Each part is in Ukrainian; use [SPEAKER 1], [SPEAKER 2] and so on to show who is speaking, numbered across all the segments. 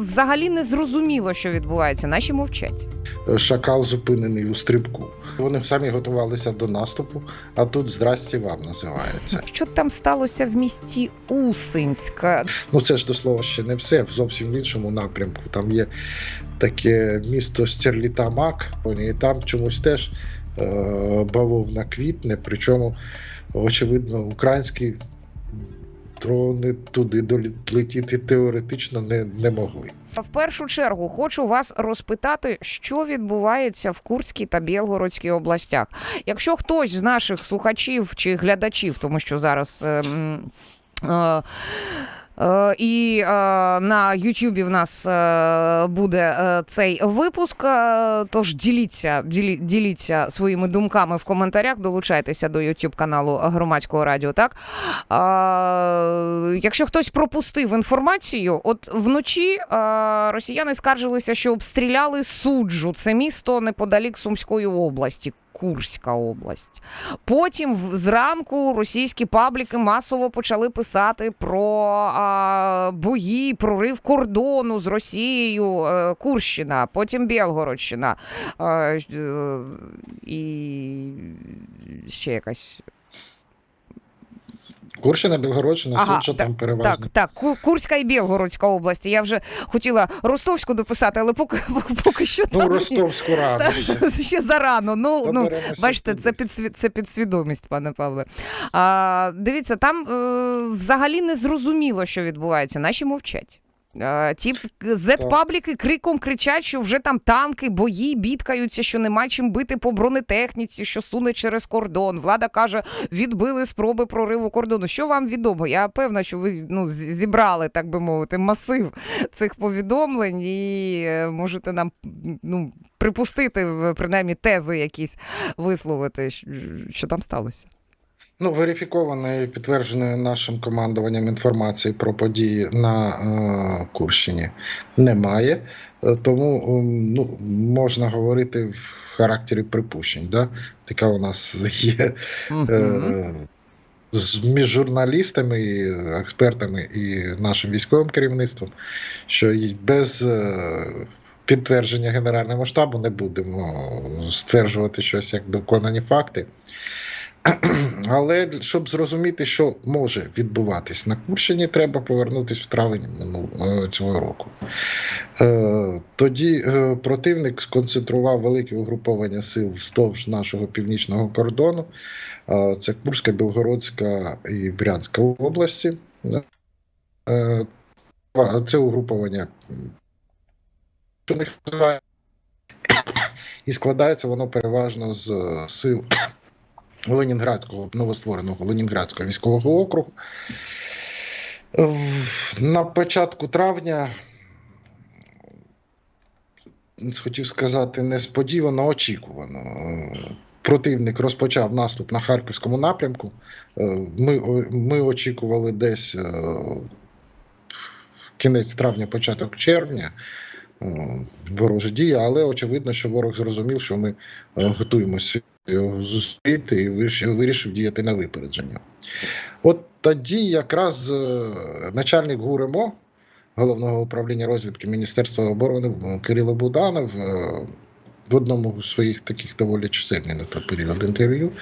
[SPEAKER 1] взагалі не зрозуміло, що відбувається. Наші мовчать.
[SPEAKER 2] Шакал зупинений у стрибку. Вони самі готувалися до наступу, а тут здрасті вам називається.
[SPEAKER 1] Що там сталося в місті Усинська?
[SPEAKER 2] Ну це ж до слова ще не все. Зовсім в іншому напрямку. Там є таке місто Стерлітамак, і там чомусь теж е, бавовна квітне. Причому, очевидно, українські дрони туди долетіти теоретично не, не могли.
[SPEAKER 1] В першу чергу хочу вас розпитати, що відбувається в Курській та Білгородській областях. Якщо хтось з наших слухачів чи глядачів, тому що зараз. ем, е, Е, І е, на Ютубі в нас е, буде е, цей випуск. е, Тож діліться, ділі, діліться своїми думками в коментарях. Долучайтеся до Ютуб каналу Громадського радіо. Так е, якщо хтось пропустив інформацію, от вночі е, росіяни скаржилися, що обстріляли суджу. Це місто неподалік Сумської області. Курська область. Потім зранку російські пабліки масово почали писати про бої, прорив кордону з Росією, е, Курщина, потім Білгородщина е, е, і ще якась.
[SPEAKER 2] Курщина, Білгородщина,
[SPEAKER 1] Ага,
[SPEAKER 2] Суджа там переважно.
[SPEAKER 1] Так, так, Курська і Білгородська області. Я вже хотіла Ростовську дописати, але поки, поки що
[SPEAKER 2] Ну,
[SPEAKER 1] там Ну,
[SPEAKER 2] Ростовську раду. ще.
[SPEAKER 1] ще зарано. Ну, ну, Бачите, це під це підсвідомість, пане Павле. А, дивіться, там е, взагалі не зрозуміло, що відбувається. Наші мовчать. Ті зет-пабліки криком кричать, що вже там танки, бої бідкаються, що нема чим бити по бронетехніці, що суне через кордон. Влада каже, відбили спроби прориву кордону. Що вам відомо? Я певна, що ви ну, зібрали, так би мовити, масив цих повідомлень і е, можете нам ну, припустити принаймні тези якісь висловити, що там сталося.
[SPEAKER 2] Ну, верифікованої, підтвердженої нашим командуванням інформації про події на е, Курщині немає. Е, Тому ем, ну, можна говорити в характері припущень. Да? Така у нас є е, з між журналістами, і експертами і нашим військовим керівництвом, що без е, підтвердження Генерального штабу не будемо стверджувати щось як доконані факти. Але щоб зрозуміти, що може відбуватись на Курщині, треба повернутися в травень минулого цього року. Е, Тоді е, противник сконцентрував велике угруповання сил вздовж нашого північного кордону. Е, Це Курська, Білгородська і Брянська області. Е, Це угруповання що не і складається воно переважно з е, сил Ленінградського новоствореного Ленінградського військового округу. На початку травня, хотів сказати, несподівано очікувано. е, Противник розпочав наступ на харківському напрямку. Е, Ми, ми очікували десь е, кінець травня, початок червня. е, Ворожі дії, але очевидно, що ворог зрозумів, що ми е, готуємося зустріти і вирішив, діяти на випередження. От тоді якраз е, начальник ГУРМО головного управління розвідки Міністерства оборони е, Кирило Буданов е, в одному з своїх таких доволі чисельних на той період інтерв'ю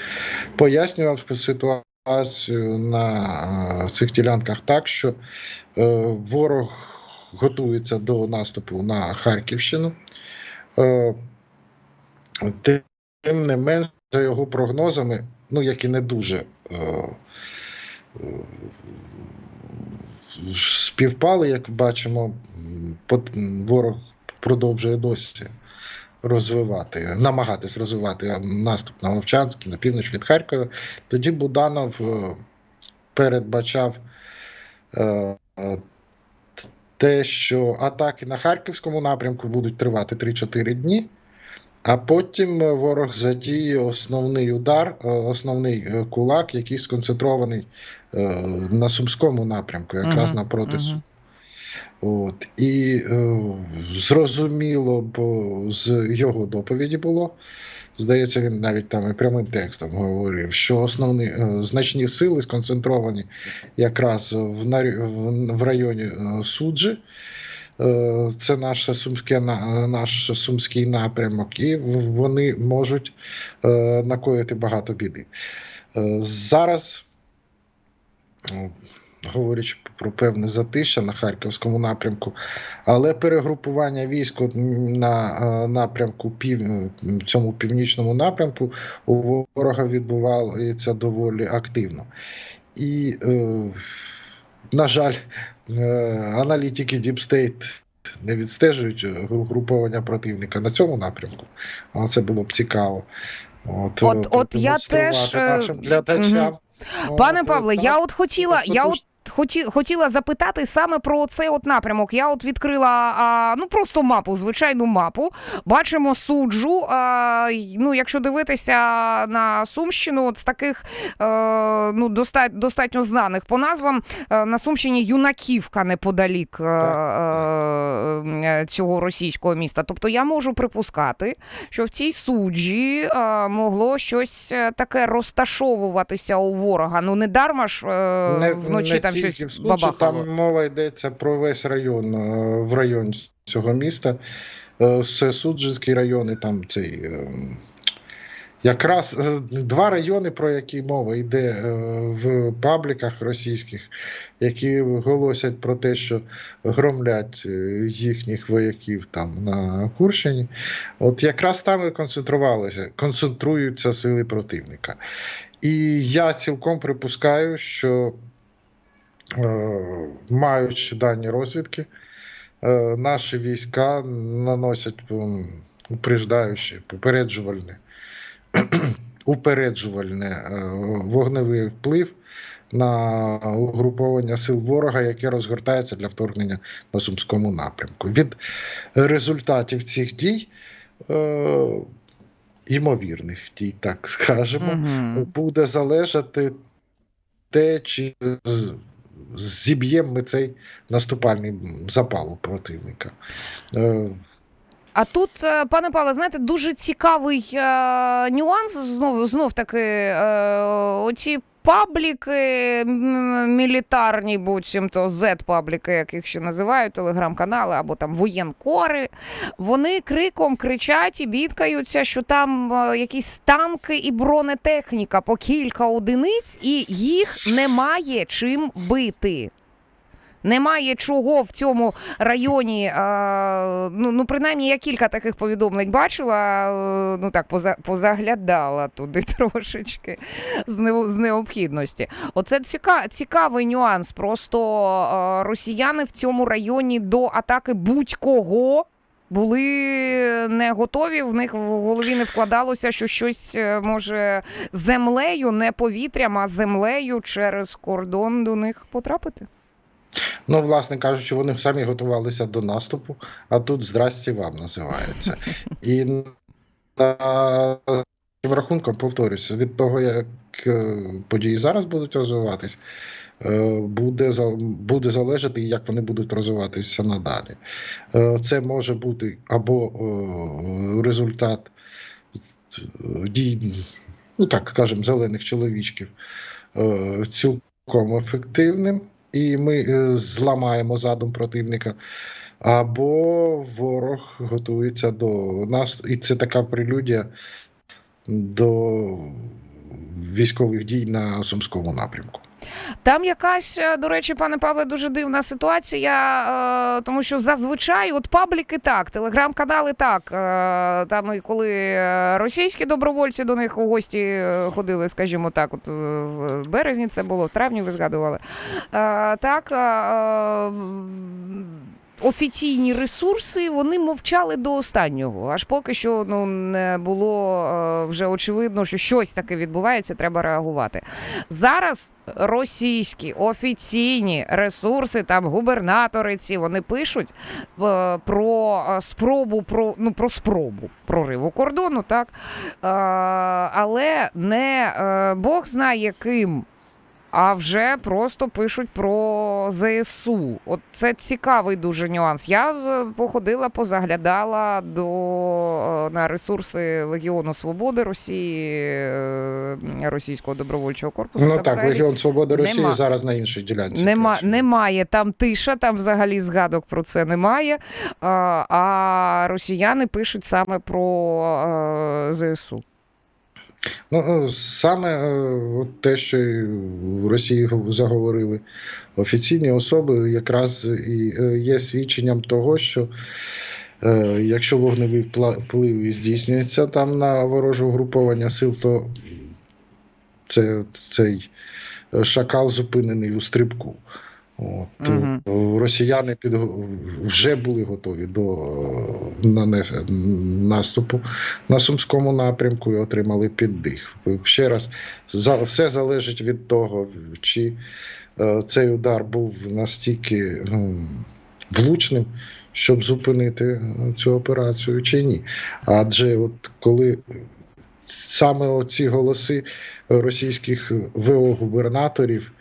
[SPEAKER 2] пояснював ситуацію на цих ділянках так, що ворог готується до наступу на Харківщину. Тим не менш, за його прогнозами, ну які не дуже е, е, співпали, як бачимо, м, ворог продовжує досі розвивати, намагатись розвивати наступ на Вовчанський, на північ від Харкова. Тоді Буданов е, передбачав е, е, те, що атаки на Харківському напрямку будуть тривати 3-4 дні. А потім е, ворог задіє основний удар, е, основний е, кулак, який сконцентрований на Сумському напрямку, якраз
[SPEAKER 1] Мгм,
[SPEAKER 2] напроти
[SPEAKER 1] мгм.
[SPEAKER 2] Сум. От. І е, зрозуміло, бо з його доповіді було. Здається, він навіть там і прямим текстом говорив, що основні е, значні сили сконцентровані якраз в, в, в районі е, суджі. Це наше сумське наш сумський напрямок, і вони можуть е, накоїти багато біди. Е, Зараз, е, говорячи про певне затища на харківському напрямку, але перегрупування військ на е, напрямку пів цьому північному напрямку у ворога відбувається доволі активно. І, на жаль, аналітики Deep State не відстежують угруповання груповання противника на цьому напрямку, але це було б цікаво. От,
[SPEAKER 1] От-
[SPEAKER 2] е,
[SPEAKER 1] от я теж, е,
[SPEAKER 2] нашим глядачам.
[SPEAKER 1] Пане
[SPEAKER 2] От, е,
[SPEAKER 1] Павле, я от хотіла, я от хоті, хотіла запитати саме про цей от напрямок. Я от відкрила а, ну просто мапу, звичайну мапу. Бачимо суджу. А, ну, якщо дивитися на Сумщину, от з таких е, ну, достатньо, достатньо знаних по назвам е, на Сумщині Юнаківка неподалік е, е, цього російського міста. Тобто я можу припускати, що в цій суджі е, могло щось таке розташовуватися у ворога. Ну не дарма ж е,
[SPEAKER 2] Не-
[SPEAKER 1] вночі
[SPEAKER 2] не
[SPEAKER 1] там щось бабахало.
[SPEAKER 2] Там мова йдеться про весь район, е, в район цього міста. Е, Це Суджинський район, і там цей. е, Якраз е, два райони, про які мова йде в пабліках російських, які голосять про те, що громлять їхніх вояків там на Курщині. От якраз там і концентрувалися, концентруються сили противника. І я цілком припускаю, що маючи дані розвідки, е, наші війська наносять м, упреждаюче, попереджувальне, упереджувальне е, вогневий вплив на угруповання сил ворога, яке розгортається для вторгнення на Сумському напрямку. Від результатів цих дій, е, імовірних дій, так скажемо, буде залежати те, чи зіб'ємо ми цей наступальний запал у противника. Е,
[SPEAKER 1] А тут, е, пане Павле, знаєте, дуже цікавий е, нюанс. Знов, знов таки, е, оці пабліки мілітарні, буцімто Z-пабліки, як їх ще називають, телеграм-канали або там воєнкори, вони криком кричать і бідкаються, що там е, якісь танки і бронетехніка по кілька одиниць, і їх немає чим бити. Немає чого в цьому районі. Е, ну, ну, принаймні, я кілька таких повідомлень бачила. е, ну так, поза, позаглядала туди трошечки з, не, з необхідності. Оце ціка, цікавий нюанс. Просто е, росіяни в цьому районі до атаки будь-кого. Були не готові, в них в голові не вкладалося, що щось може землею, не повітрям, а землею через кордон до них потрапити.
[SPEAKER 2] Ну, власне кажучи, вони самі готувалися до наступу, а тут здрасті вам називається. І на рахунком, повторюся, від того, як е, події зараз будуть розвиватись, е, буде, буде залежати, як вони будуть розвиватися надалі. Е, Це може бути або результат дій, ну так скажемо, зелених чоловічків цілком ефективним, і ми е, зламаємо задум противника. Або ворог готується до нас, і це така прелюдія до військових дій на Сумському напрямку.
[SPEAKER 1] Там якась, е, до речі, пане Павле, дуже дивна ситуація, е, тому що зазвичай от пабліки так, телеграм-канали так. е, Там і коли російські добровольці до них у гості ходили, скажімо так, от в березні це було, в травні ви згадували. Так. Офіційні ресурси вони мовчали до останнього, аж поки що ну не було е, вже очевидно, що щось таке відбувається, треба реагувати. Зараз російські офіційні ресурси, там губернатори ці вони пишуть е, про е, спробу про ну про спробу прориву кордону, так але не Бог знає ким. А вже просто пишуть про ЗСУ. От це цікавий дуже нюанс. Я е, походила, позаглядала до е, на ресурси Легіону Свободи Росії, е, Російського добровольчого корпусу.
[SPEAKER 2] Ну
[SPEAKER 1] Там
[SPEAKER 2] так,
[SPEAKER 1] взагалі
[SPEAKER 2] Легіон Свободи Росії
[SPEAKER 1] нема-
[SPEAKER 2] зараз на іншій ділянці.
[SPEAKER 1] Нема, немає там тиша, там взагалі згадок про це немає. А, а росіяни пишуть саме про ЗСУ.
[SPEAKER 2] Ну, е, саме е, от те, що в Росії заговорили офіційні особи, якраз і е, є свідченням того, що якщо вогневий вплив здійснюється там на вороже угруповання сил, то це, цей шакал зупинений у стрибку. От, е, Росіяни під, вже були готові до нанес- наступу на Сумському напрямку і отримали піддих. Ще раз, за, все залежить від того, чи е, цей удар був настільки ну, влучним, щоб зупинити е, цю операцію, чи ні. Адже от коли саме оці голоси російських ВО-губернаторів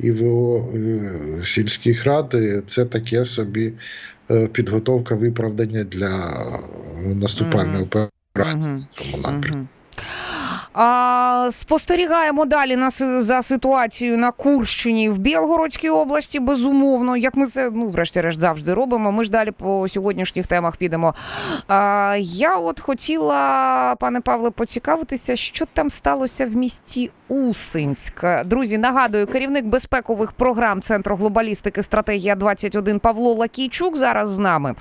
[SPEAKER 2] і ВО е, сільських рад, е, це таке собі е, підготовка виправдання для наступальної операції в цьому напрямку.
[SPEAKER 1] А, спостерігаємо далі на, за ситуацією на Курщині в Білгородській області, безумовно, як ми це ну, врешті-решт завжди робимо. Ми ж далі по сьогоднішніх темах підемо. А, я от хотіла, пане Павле, поцікавитися, що там сталося в місті Усинськ. Друзі, нагадую, керівник безпекових програм Центру глобалістики стратегія 21 Павло Лакійчук зараз з нами.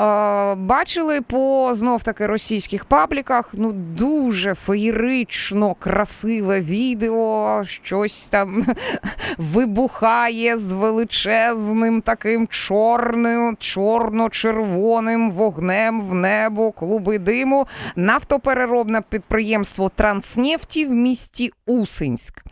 [SPEAKER 1] Е, Бачили по знов таки російських пабліках ну дуже феєрично красиве відео. Щось там вибухає з величезним таким чорним, чорно-червоним вогнем в небо, клуби диму. Нафтопереробне підприємство Транснефті в місті Усинськ.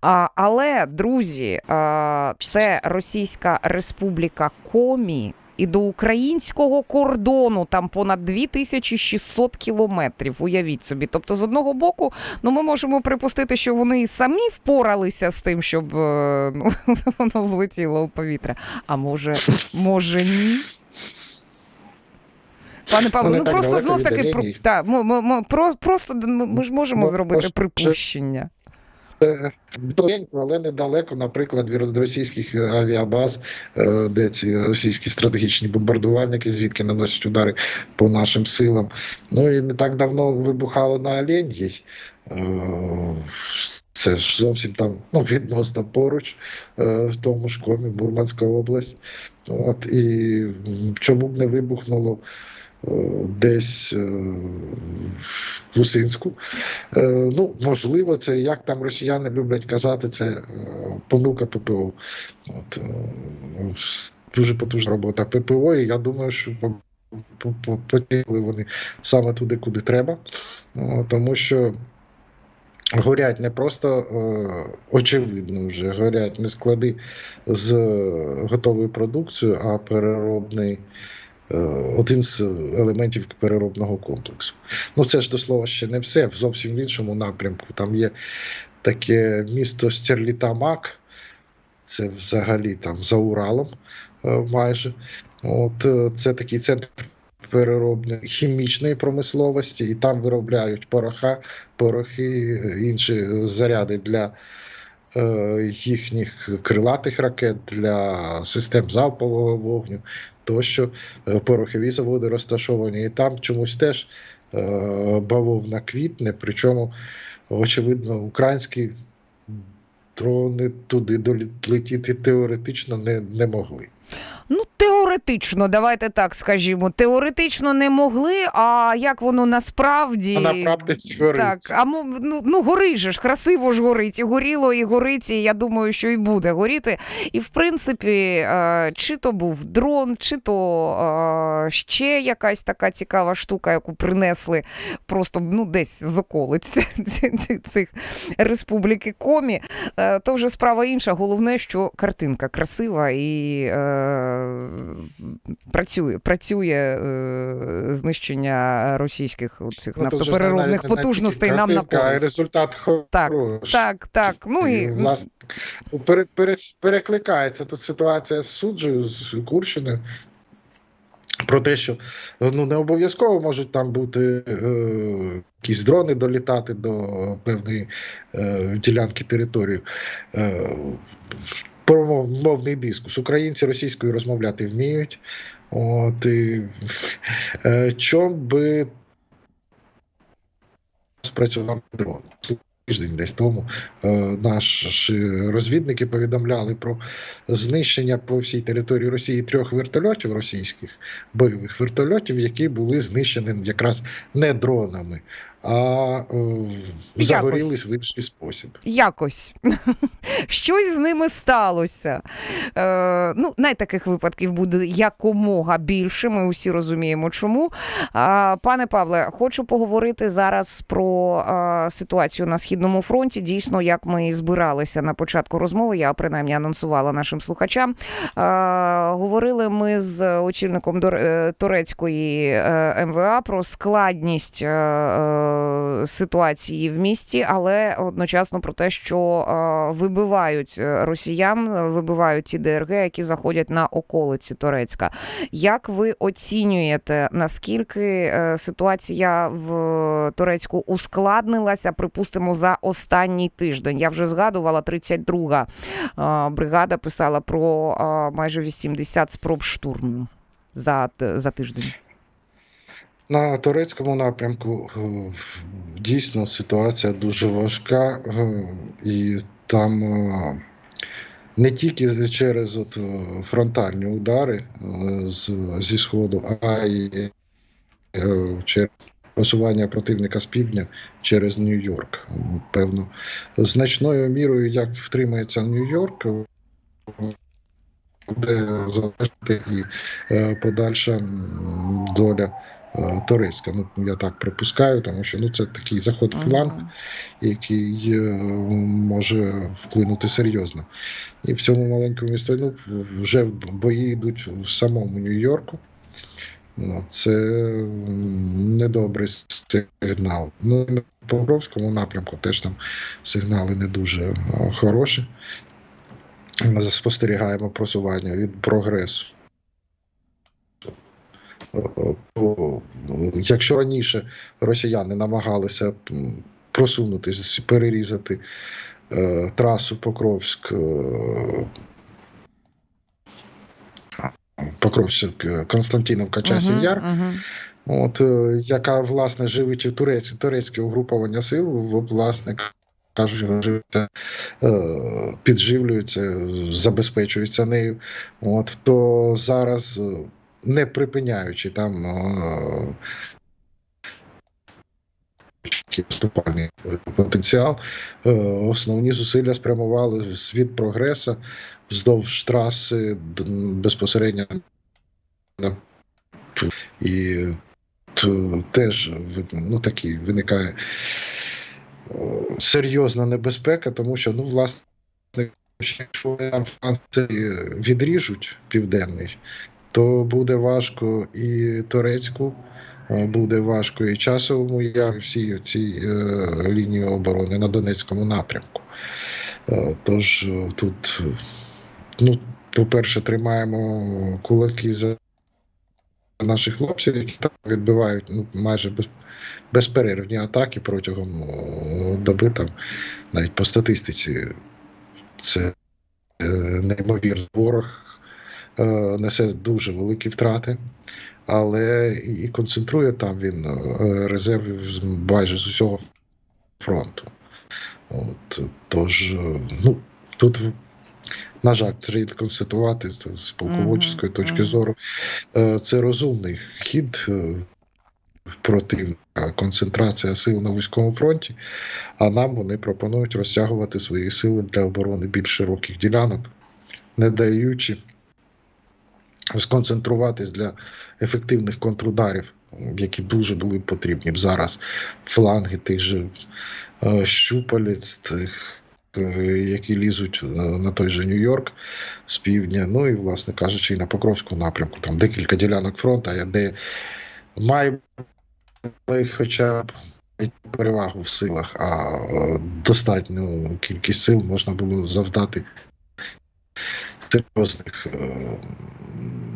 [SPEAKER 1] А, але, друзі, а, це Російська Республіка Комі. І до українського кордону там понад 2600 кілометрів. Уявіть собі. Тобто, з одного боку, ну ми можемо припустити, що вони і самі впоралися з тим, щоб е, ну, воно злетіло у повітря. А може, може ні? Пане Павло,
[SPEAKER 2] Ну,
[SPEAKER 1] ну
[SPEAKER 2] так
[SPEAKER 1] просто знов таки про, та, ми, ми, ми, про, просто ми, ми ж можемо
[SPEAKER 2] Ну,
[SPEAKER 1] зробити
[SPEAKER 2] може,
[SPEAKER 1] припущення.
[SPEAKER 2] Е, але недалеко, наприклад, від російських авіабаз, е, де ці російські стратегічні бомбардувальники, звідки наносять удари по нашим силам. Ну і не так давно вибухало на Олен'їй. Е, Це ж зовсім там ну, відносно поруч, е, в тому ж комі, Мурманська область. От, і чому б не вибухнуло е, десь е, в Усинську? Е, Ну, можливо, це як там росіяни люблять казати, це е, помилка ППО. От, е, дуже потужна робота ППО, і я думаю, що по- по- по- поцілили вони саме туди, куди треба, тому що. Горять не просто е, очевидно вже горять не склади з готовою продукцією, а переробний е, один з елементів переробного комплексу. Ну це ж до слова ще не все. В Зовсім в іншому напрямку. Там є таке місто Стерлітамак, це взагалі там за Уралом е, майже. От е, це такий центр переробної хімічної промисловості, і там виробляють пороха, порохи, е, інші заряди для е, їхніх крилатих ракет, для систем залпового вогню, тощо Е, порохові заводи розташовані, і там чомусь теж е, бавовна квітне, причому, очевидно, українські дрони туди долетіти теоретично не, не могли.
[SPEAKER 1] Ну, теоретично, давайте так скажімо. Теоретично не могли, а як воно насправді.
[SPEAKER 2] А на практиці горить.
[SPEAKER 1] Так, а ну, ну горить же ж, красиво ж горить. І горіло, і горить, і я думаю, що і буде горіти. І в принципі, е, чи то був дрон, чи то е, ще якась така цікава штука, яку принесли просто ну, десь з околиць цих республіки Комі, е, то вже справа інша. Головне, що картинка красива і е, працює, працює е, знищення російських цих
[SPEAKER 2] Ну,
[SPEAKER 1] нафтопереробних
[SPEAKER 2] навіть
[SPEAKER 1] потужностей нам на користь.
[SPEAKER 2] результат
[SPEAKER 1] Так,
[SPEAKER 2] хороший.
[SPEAKER 1] Так, так. Ну і
[SPEAKER 2] власне, пере, пере, перекликається тут ситуація з суджею, з Курщиною. Про те, що ну не обов'язково можуть там бути е, якісь дрони долітати до певної е, ділянки території. Е, про мовний дискус. Українці російською розмовляти вміють. От, і, е, чом би спрацював дрон? Тиждень десь тому е, наші розвідники повідомляли про знищення по всій території Росії трьох вертольотів російських бойових вертольотів, які були знищені якраз не дронами, а е, загорілись в інший спосіб.
[SPEAKER 1] якось щось з ними сталося. Е, ну, най таких випадків буде якомога більше. Ми усі розуміємо, чому. А, пане Павле, хочу поговорити зараз про а, ситуацію на східному фронті. Дійсно, як ми і збиралися на початку розмови, я принаймні анонсувала нашим слухачам. А, говорили ми з очільником е, турецької е, МВА про складність. е, е, Ситуації в місті, але одночасно про те, що е, вибивають е, росіян, вибивають ті ДРГ, які заходять на околиці Турецька. Як ви оцінюєте, наскільки е, ситуація в Турецьку ускладнилася, припустимо, за останній тиждень? Я вже згадувала 32-га е, бригада писала про е, майже 80 спроб штурму за, за тиждень.
[SPEAKER 2] На турецькому напрямку е, дійсно ситуація дуже важка, е, і там е, не тільки через от фронтальні удари з, зі сходу, а й через просування противника з півдня через Нью-Йорк. Певно, значною мірою, як втримається Нью-Йорк, буде залежати і подальша доля Турецька. Ну, я так припускаю, тому що ну, це такий заход в фланг, який е, може вплинути серйозно. І в цьому маленькому місті ну, вже бої йдуть в самому Нью-Йорку. Ну, Це недобрий сигнал. Ну, на Покровському напрямку теж там сигнали не дуже е, хороші. Ми спостерігаємо просування від прогресу. Е, то, ну, Якщо раніше росіяни намагалися просунутися, перерізати е, трасу Покровськ, е, Покровськ, е, Константиновка, Часів Яр,
[SPEAKER 1] мгм.
[SPEAKER 2] от, е, яка власне живить і турець, турецьке угруповання сил, власне кажуть, живиться, е, підживлюються, забезпечуються нею. От, то зараз, е, не припиняючи там е, вступальний потенціал, е, основні зусилля спрямували від прогреса вздовж траси безпосередньо і теж ну, такий виникає е, серйозна небезпека, тому що ну, власне, якщо Франції відріжуть південний, то буде важко і турецьку, е, буде важко і часовому яру, всі ці е, лінії оборони на Донецькому напрямку. Е, Тож тут, ну, по-перше, тримаємо кулаки за наших хлопців, які там відбивають ну, майже без, безперервні атаки протягом доби. Там, навіть по статистиці, це неймовірний ворог несе дуже великі втрати, але і концентрує там він е, резервів майже з усього фронту. От, тож, е, ну, тут, на жаль, треба констатувати то з полководчої точки зору. Е, Це розумний хід е, противника, концентрація сил на вузькому фронті, а нам вони пропонують розтягувати свої сили для оборони більш широких ділянок, не даючи сконцентруватись для ефективних контрударів, які дуже були потрібні б зараз. Фланги тих же е, щупалець, тих е, які лізуть на, на той же Нью-Йорк з півдня. Ну і, власне кажучи, і на Покровському напрямку. Там декілька ділянок фронту, де має хоча б перевагу в силах, а е, достатню кількість сил можна було завдати серйозних е,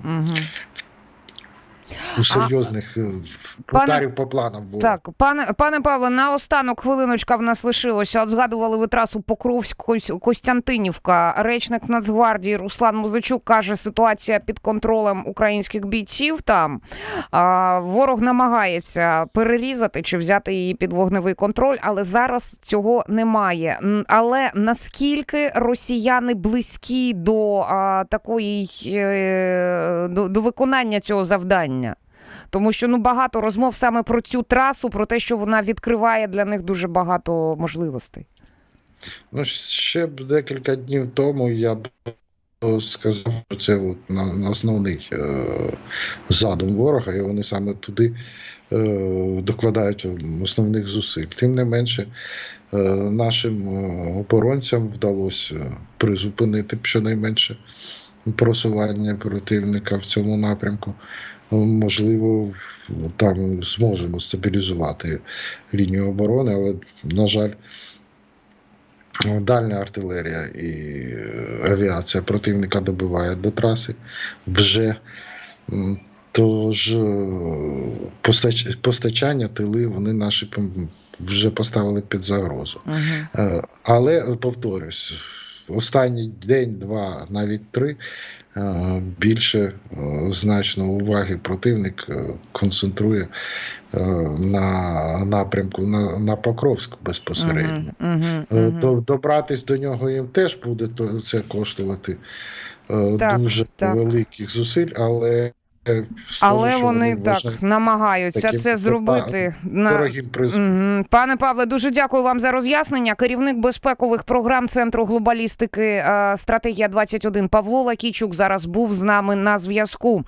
[SPEAKER 1] Угу.
[SPEAKER 2] У серйозних е,
[SPEAKER 1] пане-
[SPEAKER 2] по планам ворога.
[SPEAKER 1] Так, пане пане Павле, на останок хвилиночка в нас лишилося. От згадували ви трасу Покровськ Костянтинівка. Речник Нацгвардії Руслан Музичук каже, ситуація під контролем українських бійців там. А, ворог намагається перерізати чи взяти її під вогневий контроль, але зараз цього немає. Але наскільки росіяни близькі до а, такої е, до, до виконання цього завдання? Тому що ну багато розмов саме про цю трасу, про те, що вона відкриває для них дуже багато можливостей.
[SPEAKER 2] Ну, ще б декілька днів тому я б е, сказав, що це от на, на основний е, задум ворога, і вони саме туди е, докладають основних зусиль. Тим не менше, е, нашим е, оборонцям вдалося призупинити щонайменше просування противника в цьому напрямку. Можливо, там зможемо стабілізувати лінію оборони, але, на жаль, дальня артилерія і е, авіація противника добиває до траси вже. Тож е, постач- постачання тили вони наші вже поставили під загрозу.
[SPEAKER 1] Угу.
[SPEAKER 2] Е, Але повторюсь, останній день, два, навіть три е, більше е, значно уваги противник е, концентрує на напрямку на, на Покровськ безпосередньо. Е, До, добратись до нього їм теж буде це коштувати
[SPEAKER 1] Так,
[SPEAKER 2] дуже
[SPEAKER 1] так.
[SPEAKER 2] великих зусиль, але
[SPEAKER 1] Але
[SPEAKER 2] що
[SPEAKER 1] вони так намагаються це зробити. На...
[SPEAKER 2] призом.
[SPEAKER 1] Пане Павле, дуже дякую вам за роз'яснення. Керівник безпекових програм Центру глобалістики е, стратегія 21 Павло Лакійчук зараз був з нами на зв'язку.